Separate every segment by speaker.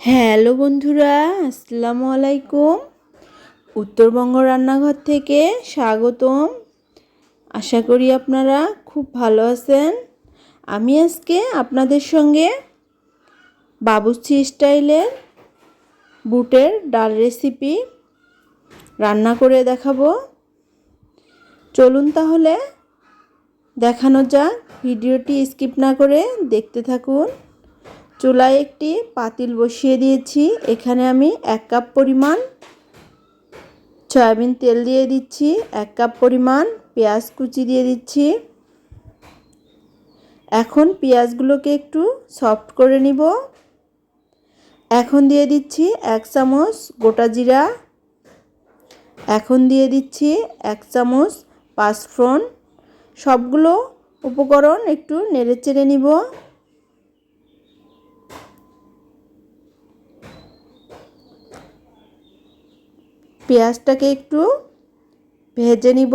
Speaker 1: Hello বন্ধুরা, আসসালামু আলাইকুম। উত্তরবঙ্গ রান্নাঘর থেকে স্বাগতম। আশা করি আপনারা খুব ভালো আছেন। আমি আজকে আপনাদের সঙ্গে বাবুচি স্টাইলের বুটের ডাল রেসিপি রান্না করে দেখাবো। চলুন তাহলে দেখানো যাক, ভিডিওটি স্কিপ না করে দেখতে থাকুন। চুলায় একটি পাতিল বসিয়ে দিয়েছি। এখানে আমি এক কাপ পরিমাণ সয়াবিন তেল দিয়ে দিচ্ছি, এক কাপ পরিমাণ পেঁয়াজ কুচি দিয়ে দিচ্ছি। এখন পেঁয়াজগুলোকে একটু সফট করে নিব। এখন দিয়ে দিচ্ছি এক চামচ গোটা জিরা। এখন দিয়ে দিচ্ছি এক চামচ পাঁচফোড়ন। সবগুলো উপকরণ একটু নেড়ে চেড়ে নিব। পেঁয়াজটাকে একটু ভেজে নিব।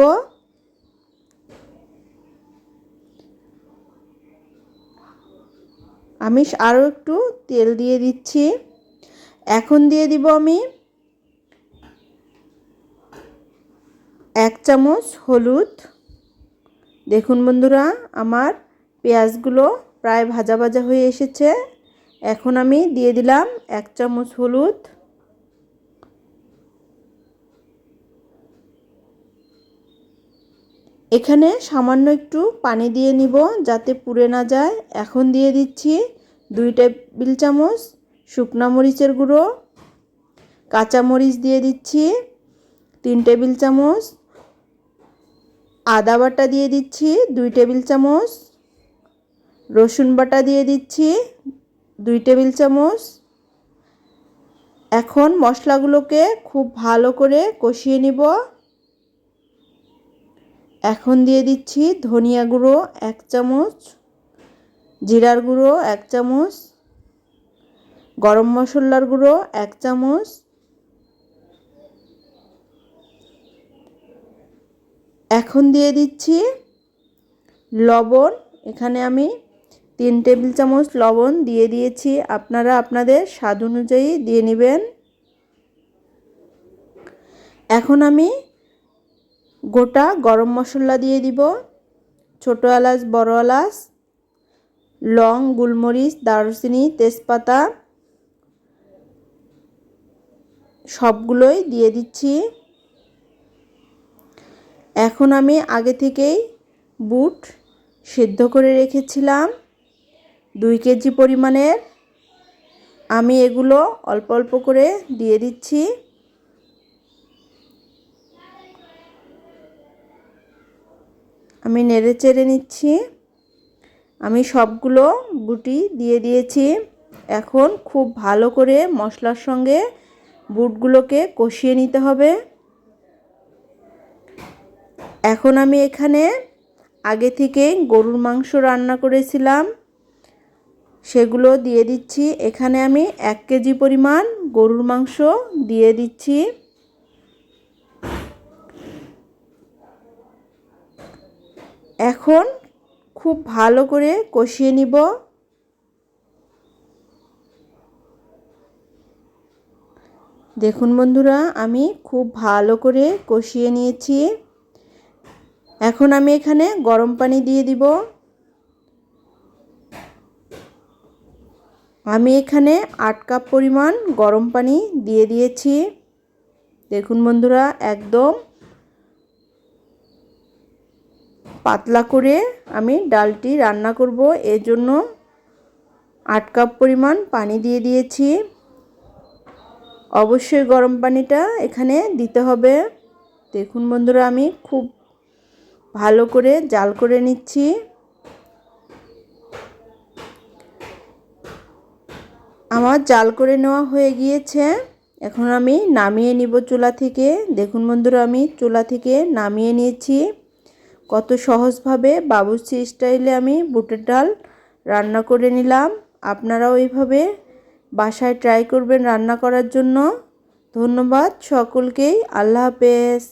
Speaker 1: আমি আরও একটু তেল দিয়ে দিচ্ছি। এখন দিয়ে দিব আমি এক চামচ হলুদ। দেখুন বন্ধুরা, আমার পেঁয়াজগুলো প্রায় ভাজা ভাজা হয়ে এসেছে। এখন আমি দিয়ে দিলাম এক চামচ হলুদ। এখানে সামান্য একটু পানি দিয়ে নিব যাতে পুড়ে না যায়। এখন দিয়ে দিচ্ছি দুই টেবিল চামচ শুকনা মরিচের গুঁড়ো, কাঁচা মরিচ দিয়ে দিচ্ছি তিন টেবিল চামচ, আদা বাটা দিয়ে দিচ্ছি দুই টেবিল চামচ, রসুন বাটা দিয়ে দিচ্ছি দুই টেবিল চামচ। এখন মশলাগুলোকে খুব ভালো করে কষিয়ে নিব। এখন দিয়ে দিচ্ছি ধনিয়া গুঁড়ো এক চামচ, জিরার গুঁড়ো এক চামচ, গরম মশলার গুঁড়ো এক চামচ, এখন দিয়ে দিচ্ছি লবণ। এখানে আমি তিন টেবিল চামচ লবণ দিয়ে দিয়েছি। আপনারা আপনাদের স্বাদ অনুযায়ী দিয়ে নেবেন। এখন আমি গোটা গরম মশলা দিয়ে দিব। ছোটো এলাচ, বড় এলাচ, লং, গুলমরিচ, দারুচিনি, তেজপাতা, সবগুলোই দিয়ে দিচ্ছি। এখন আমি আগে থেকেই বুট সেদ্ধ করে রেখেছিলাম, দুই কেজি পরিমাণের। আমি এগুলো অল্প অল্প করে দিয়ে দিচ্ছি। আমি নেড়ে চেড়ে নিচ্ছি। আমি সবগুলো বুটি দিয়ে দিয়েছি। এখন খুব ভালো করে মশলার সঙ্গে বুটগুলোকে কষিয়ে নিতে হবে। এখন আমি এখানে আগে থেকে গরুর মাংস রান্না করেছিলাম। সেগুলো দিয়ে দিচ্ছি। এখানে আমি এক কেজি পরিমাণ গরুর মাংস দিয়ে দিচ্ছি। এখন খুব ভালো করে কষিয়ে নিব। দেখুন বন্ধুরা, আমি খুব ভালো করে কষিয়ে নিয়েছি। এখন আমি এখানে গরম পানি দিয়ে দিব। আমি এখানে আট কাপ পরিমাণ গরম পানি দিয়ে দিয়েছি। দেখুন বন্ধুরা, একদম পাতলা করে আমি ডালটি রান্না করব। এর জন্য আট কাপ পরিমাণ পানি দিয়ে দিয়েছি। অবশ্যই গরম পানিটা এখানে দিতে হবে। দেখুন বন্ধুরা, আমি খুব ভালো করে জাল করে নিচ্ছি। আমার জাল করে নেওয়া হয়ে গিয়েছে। এখন আমি নামিয়ে নিব চুলা থেকে। দেখুন বন্ধুরা, আমি চুলা থেকে নামিয়ে নিয়েছি। কত সহজভাবে বাবুর্চি স্টাইলে আমি বুটের ডাল রান্না করে নিলাম। আপনারাও এইভাবে বাসায় ট্রাই করবেন রান্না করার জন্য। ধন্যবাদ সকলকেই। আল্লাহ হাফেজ।